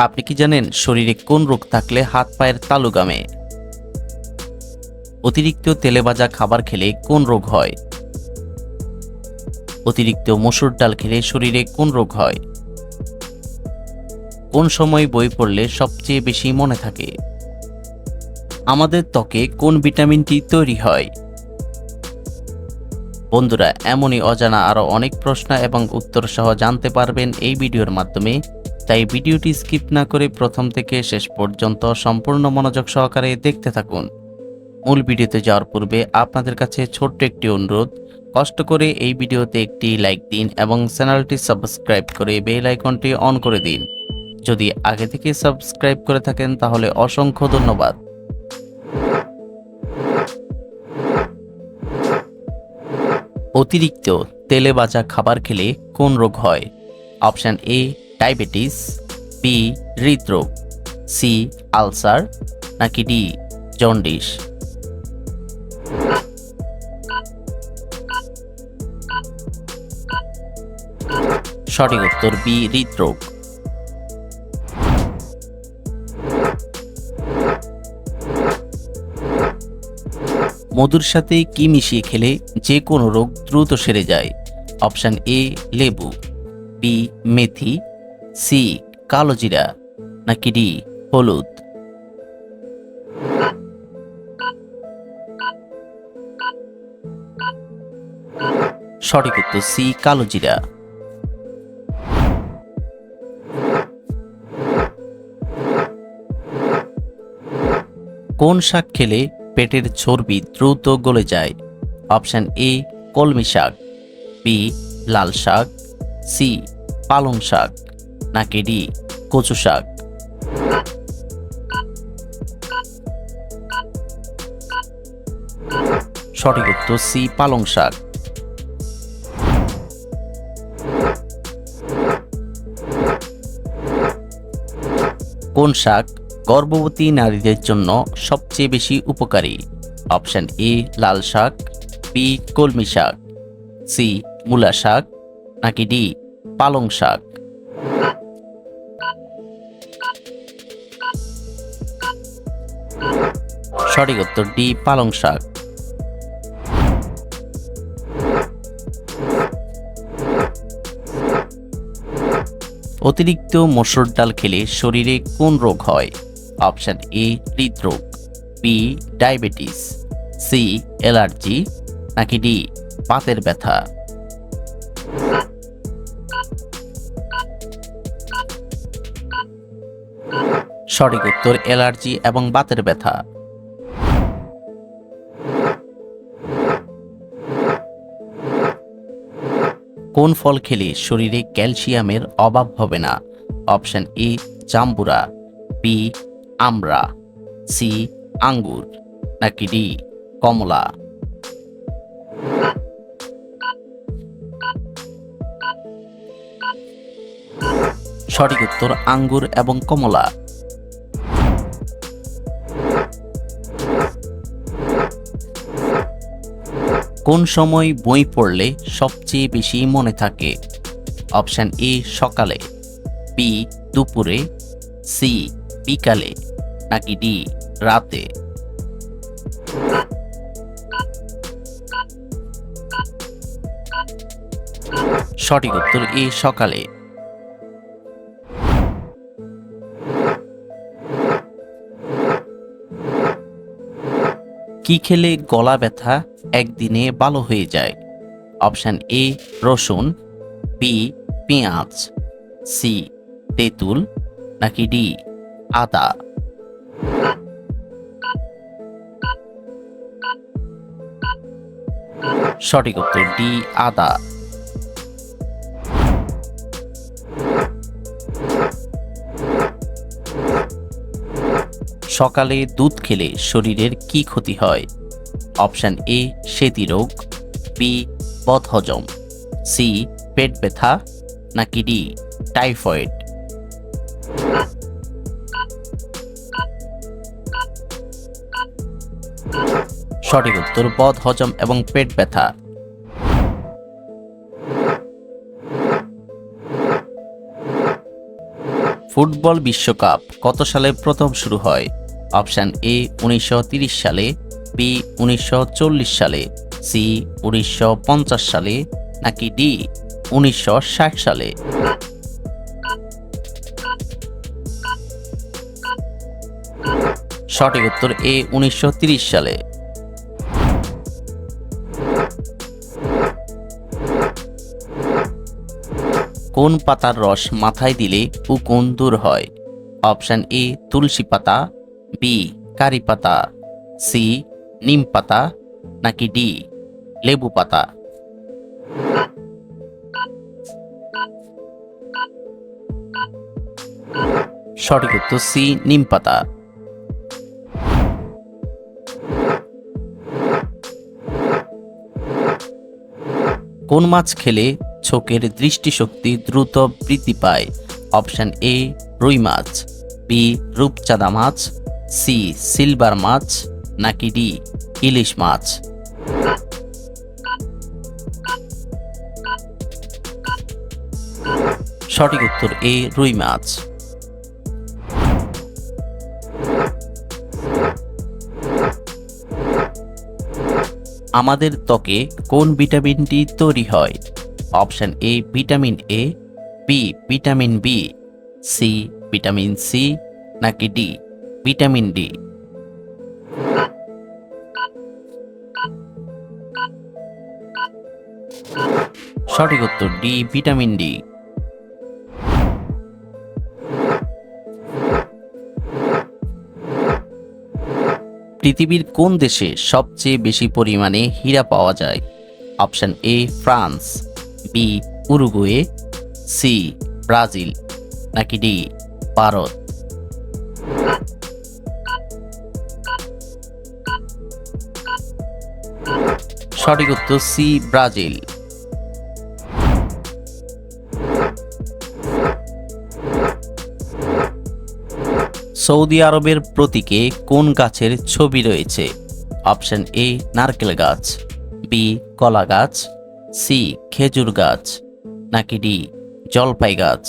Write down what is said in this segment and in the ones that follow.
আপনি কি জানেন শরীরে কোন রোগ থাকলে হাত পায়ের তালু গামে? অতিরিক্ত তেলে ভাজা খাবার খেলে কোন রোগ হয়? অতিরিক্ত মসুর ডাল খেলে শরীরে কোন রোগ হয়? কোন সময় বই পড়লে সবচেয়ে বেশি মনে থাকে? আমাদের ত্বকে কোন ভিটামিনটি তৈরি হয়? বন্ধুরা, এমনই অজানা আরও অনেক প্রশ্ন এবং উত্তর সহ জানতে পারবেন এই ভিডিওর মাধ্যমে। তাই ভিডিওটি স্কিপ না করে প্রথম থেকে শেষ পর্যন্ত সম্পূর্ণ মনোযোগ সহকারে দেখতে থাকুন। মূল ভিডিওতে যাওয়ার পূর্বে আপনাদের কাছে ছোট্ট একটি অনুরোধ, কষ্ট করে এই ভিডিওতে একটি লাইক দিন এবং চ্যানেলটি সাবস্ক্রাইব করে বেল আইকনটি অন করে দিন। যদি আগে থেকে সাবস্ক্রাইব করে থাকেন তাহলে অসংখ্য ধন্যবাদ। অতিরিক্ত তেলে বাজা খাবার খেলে কোন রোগ হয়? অপশান এ ডায়াবেটিস বি হৃদরোগ সি আলসার, নাকি ডি জন্ডিস। সঠিক উত্তর বি হৃদরোগ। মধুর সাথে কি মিশিয়ে খেলে যে কোনো রোগ দ্রুত সেরে যায়? অপশান এ লেবু। বি মেথি। সি, কালো জিরা, নাকি ডি, হলুদ? সঠিক উত্তর সি, কালো জিরা। কোন শাক খেলে পেটের চর্বি দ্রুত গলে যায়? অপশান এ, কলমি শাক, বি, লাল শাক, সি, পালং শাক। নাকি ডি? কচু শাক। সঠিক উত্তর সি, পালং শাক। কোন শাক গর্ভবতী নারীদের জন্য সবচেয়ে বেশি উপকারী? অপশন এ, লাল শাক, বি, কলমি শাক, সি, মূলা শাক, নাকি ডি, পালং শাক? সঠিক উত্তর ডি, পালং শাক। অতিরিক্ত মসুর ডাল খেলে শরীরে কোন রোগ হয়? অপশন এ, হৃদরোগ, বি, ডায়াবেটিস, সি, অ্যালার্জি, নাকি ডি, পাতের ব্যথা। সঠিক উত্তর অ্যালার্জি এবং বাতের ব্যথা। কোন ফল খেলে শরীরে ক্যালসিয়ামের অভাব হবে না? অপশন এ, জাম্বুরা, বি, আমড়া, সি, আঙ্গুর, নাকি ডি, কমলা। সঠিক উত্তর আঙ্গুর এবং কমলা। কোন সময় বই পড়লে সবচেয়ে বেশি মনে থাকে? অপশান এ, সকালে বি দুপুরে সি বিকালে, নাকি ডি রাতে? সঠিক উত্তর এ, সকালে। কি খেলে গলা ব্যথা একদিনে ভালো হয়ে যায়? অপশান এ রসুন। বি পেঁয়াজ। সি তেঁতুল। নাকি ডি আদা। সঠিক উত্তর ডি আদা। সকালে দুধ খেলে শরীরের কি ক্ষতি হয়? অপশান এ, সেতি রোগ, বি, বদহজম, সি, পেট ব্যথা, নাকি ডি, টাইফয়েড। সঠিক উত্তর বদ হজম এবং পেট ব্যথা। ফুটবল বিশ্বকাপ কত সালে প্রথম শুরু হয়? অপশান এ উনিশশো সালে, বি উনিশশো চল্লিশ সালে, সি উনিশশো পঞ্চাশ সালে, নাকি ডি উনিশশো ষাট সালে? সঠিক উত্তর এ উনিশশো ত্রিশ সালে। কোন পাতার রস মাথায় দিলে উকুন দূর হয়? অপশান এ তুলসী পাতা বি কারি পাতা, সি, নিম পাতা, নাকি ডি, লেবু পাতা? সঠিক উত্তর সি, নিম পাতা। কোন মাছ খেলে চোখের দৃষ্টিশক্তি দ্রুত বৃদ্ধি পায়? অপশন এ, রুই মাছ, বি, রূপচাঁদা মাছ সি, সিলভার মাছ, নাকি ডি, ইলিশ মাছ? সঠিক উত্তর এ, রুই মাছ। আমাদের ত্বকে কোন ভিটামিনটি তৈরি হয়? Option A, vitamin A, B, vitamin B, C, vitamin C, নাকি ডি? Vitamin D. সঠিক উত্তর ডি, ভিটামিন ডি। পৃথিবীর কোন দেশে সবচেয়ে বেশি পরিমাণে হীরা পাওয়া যায়? Option A, France, B, Uruguay, C, Brazil, নাকি ডি, ভারত? সঠিক উত্তর সি, ব্রাজিল। সৌদি আরবের প্রতীকে কোন গাছের ছবি রয়েছে? অপশন এ, নারকেল গাছ, বি, কলা গাছ, সি, খেজুর গাছ, নাকি ডি, জলপাই গাছ।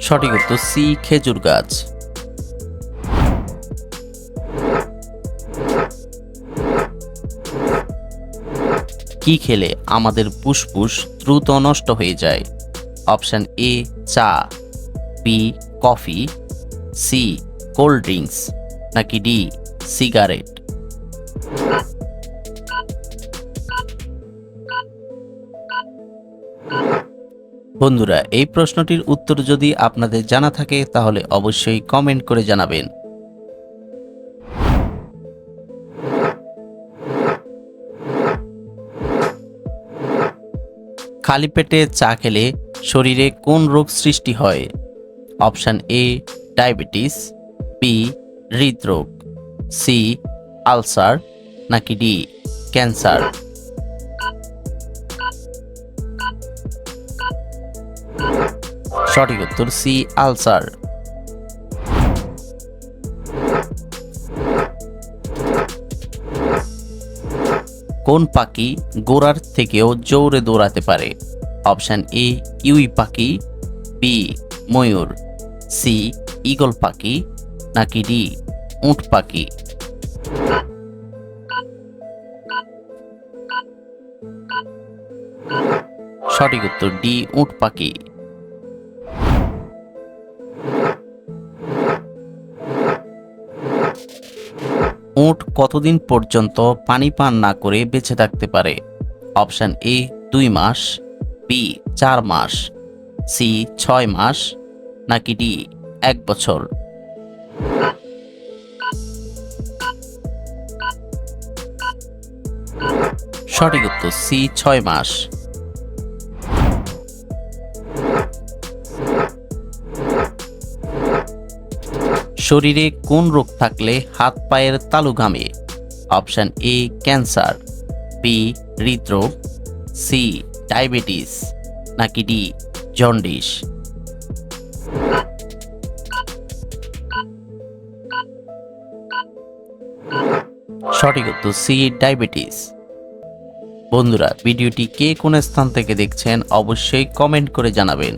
সঠিক উত্তর সি, খেজুর গাছ। কি খেলে আমাদের ফুসফুস দ্রুত নষ্ট হয়ে যায়? অপশন এ, চা, B, coffee, C, cold drinks, নাকি ডি, সিগারেট? বন্ধুরা, এই প্রশ্নটির উত্তর যদি আপনাদের জানা থাকে, তাহলে অবশ্যই কমেন্ট করে জানাবেন। খালি পেটে চা খেলে শরীরে কোন রোগ সৃষ্টি হয়? অপশান এ, ডায়াবেটিস বি হৃদরোগ সি আলসার, নাকি ডি ক্যান্সার। সঠিক উত্তর সি আলসার। কোন পাখি গোড়ার থেকেও জোরে দৌড়াতে পারে? অপশান এ, ইউই পাখি, বি, ময়ূর, সি, ইগল পাখি, নাকি ডি, উট পাখি। সঠিক উত্তর ডি, উট পাখি। উট কতদিন পর্যন্ত পানি পান না করে বেঁচে থাকতে পারে? অপশান এ, দুই মাস, বি, চার মাস, সি, ছয় মাস, নাকি ডি, এক বছর। সঠিক উত্তর সি, ছয় মাস। শরীরে কোন রোগ থাকলে হাত পায়ের তালু ঘামে অপশান এ, ক্যান্সার, বি, হৃদরোগ, সি, ডায়াবেটিস, নাকি ডি, জন্ডিস। সঠিক উত্তর সি, ডায়াবেটিস। বন্ধুরা, ভিডিওটি কে কোন স্থান থেকে দেখছেন অবশ্যই কমেন্ট করে জানাবেন।